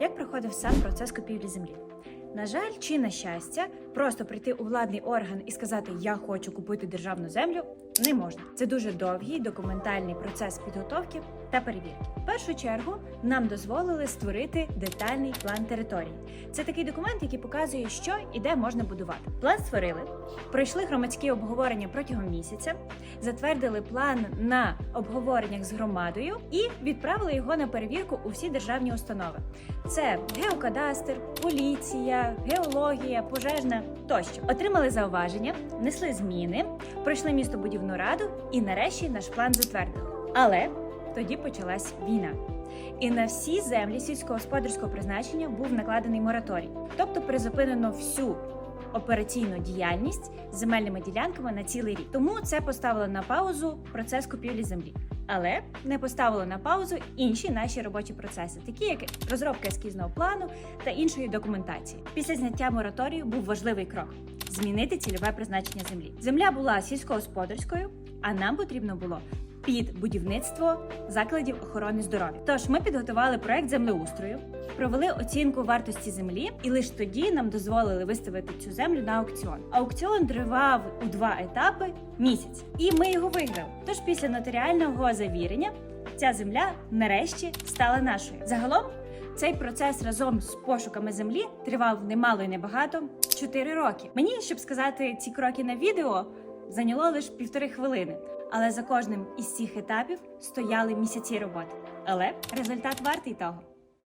Як проходив сам процес купівлі землі? На жаль, чи на щастя, просто прийти у владний орган і сказати Я хочу купити державну землю не можна. Це дуже довгий документальний процес підготовки та перевірки. В першу чергу нам дозволили створити детальний план території. Це такий документ, який показує, що і де можна будувати. План створили, пройшли громадські обговорення протягом місяця, затвердили план на обговореннях з громадою і відправили його на перевірку у всі державні установи. Це геокадастр, поліція, геологія, пожежна тощо. Отримали зауваження, внесли зміни, пройшли містобудівну раду і нарешті наш план затвердили. Але тоді почалась війна. І на всі землі сільськогосподарського призначення був накладений мораторій, тобто призупинено всю операційну діяльність з земельними ділянками на цілий рік. Тому це поставило на паузу процес купівлі землі. Але не поставило на паузу інші наші робочі процеси, такі як розробка ескізного плану та іншої документації. Після зняття мораторію був важливий крок змінити цільове призначення землі. Земля була сільськогосподарською, а нам потрібно було під будівництво закладів охорони здоров'я. Тож ми підготували проект землеустрою, провели оцінку вартості землі, і лише тоді нам дозволили виставити цю землю на аукціон. Аукціон тривав у два етапи місяць, і ми його виграли. Тож після нотаріального завірення ця земля нарешті стала нашою. Загалом цей процес разом з пошуками землі тривав немало і небагато 4 роки. Мені, щоб сказати ці кроки на відео, зайняло лише півтори хвилини. Але за кожним із цих етапів стояли місяці роботи. Але результат вартий того.